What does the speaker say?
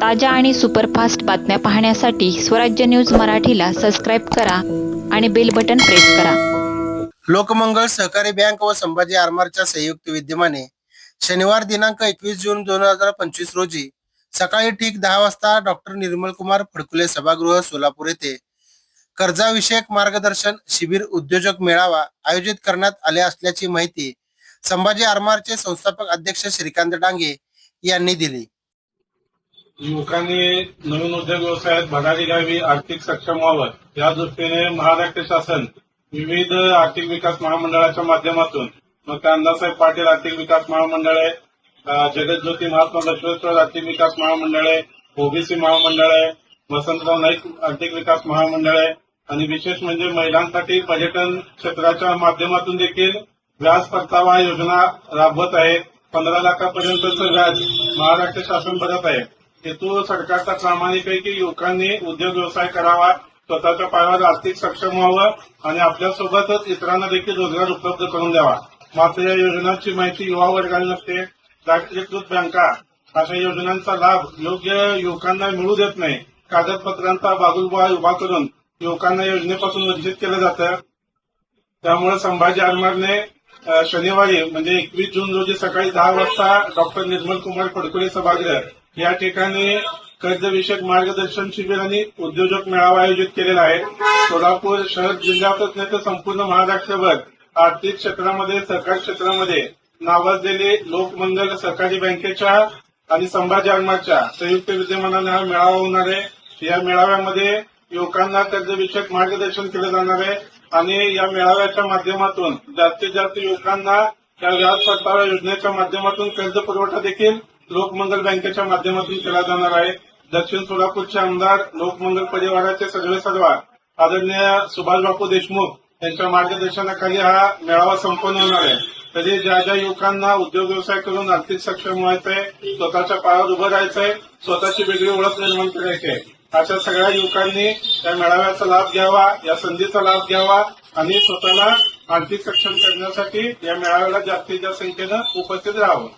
ताज्या आणि सुपरफास्ट बातम्या पाहण्यासाठी स्वराज्य न्यूज मराठीला सबस्क्राईब करा आणि बेल बटन प्रेस करा. लोकमंगळ सहकारी बँक व संभाजी आरमारच्या संयुक्त विद्यमाने शनिवार दिनांक एकवीस जून दोन हजार पंचवीस रोजी सकाळी ठीक दहा वाजता डॉक्टर निर्मल कुमार फडकुले सभागृह सोलापूर येथे कर्जाविषयक मार्गदर्शन शिबिर उद्योजक मेळावा आयोजित करण्यात आले असल्याची माहिती संभाजी आरमारचे संस्थापक अध्यक्ष श्रीकांत डांगे यांनी दिली. युवकांनी नवीन उद्योग व्यवसायात भरारी घ्यावी आर्थिक सक्षम व्हावं. या दृष्टीने महाराष्ट्र शासन विविध आर्थिक विकास महामंडळाच्या माध्यमातून मग त्या अण्णासाहेब पाटील आर्थिक विकास महामंडळ आहे जगतज्योती महात्मा लक्ष्मेश्वर आर्थिक विकास महामंडळ आहे ओबीसी महामंडळ आहे वसंतराव नाईक आर्थिक विकास महामंडळ आहे आणि विशेष म्हणजे महिलांसाठी पर्यटन क्षेत्राच्या माध्यमातून देखील व्याज परतावा योजना राबवत आहे पंधरा लाखापर्यंतचं व्याज महाराष्ट्र शासन भरत आहे. हेतू सरकारचा प्रामाणिक आहे की युवकांनी उद्योग व्यवसाय करावा स्वतःच्या पायावर आर्थिक सक्षम व्हावं आणि आपल्यासोबतच इतरांना देखील रोजगार उपलब्ध करून द्यावा. मात्र या योजनांची माहिती युवा वर्गाला नसते. राष्ट्रीयकृत बँका अशा योजनांचा लाभ योग्य युवकांना मिळू देत नाही. कागदपत्रांचा बाजूबा उभा करून युवकांना योजनेपासून वंचित केलं जातं. त्यामुळे संभाजी आरमारने शनिवारी म्हणजे एकवीस जून रोजी सकाळी दहा वाजता डॉक्टर निर्मल कुमार फडकुले सभागृह या ठिकाणी कर्जविषयक मार्गदर्शन शिबिर आणि उद्योजक मेळावा आयोजित केलेला आहे. सोलापूर शहर जिल्ह्यातच नाही तर संपूर्ण महाराष्ट्रभर आर्थिक क्षेत्रामध्ये सहकार क्षेत्रामध्ये नावाजलेले लोकमंगल सहकारी बँकेच्या आणि संभाजी आरमारच्या संयुक्त विद्यमानाने हा मेळावा होणार आहे. या मेळाव्यामध्ये युवकांना कर्जविषयक मार्गदर्शन केलं जाणार आहे आणि या मेळाव्याच्या माध्यमातून जास्तीत जास्त युवकांना या व्याज परतावा योजनेच्या माध्यमातून कर्ज पुरवठा देखील लोकमंगल बँकेच्या माध्यमातून केला जाणार आहे. दक्षिण सोलापूरचे आमदार लोकमंगल परिवाराचे सगळे सदवा आदरणीय सुभाषबापू देशमुख यांच्या मार्गदर्शनाखाली हा मेळावा संपन्न होणार आहे. तरी ज्या ज्या युवकांना उद्योग व्यवसाय करून आर्थिक सक्षम व्हायचंय स्वतःच्या पायावर उभं राहायचंय स्वतःची वेगळी ओळख निर्माण करायची आहे अशा सगळ्या युवकांनी या मेळाव्याचा लाभ घ्यावा या संधीचा लाभ घ्यावा आणि स्वतःला आर्थिक सक्षम करण्यासाठी या मेळाव्याला जास्तीत जास्त संख्येनं उपस्थित राहावं.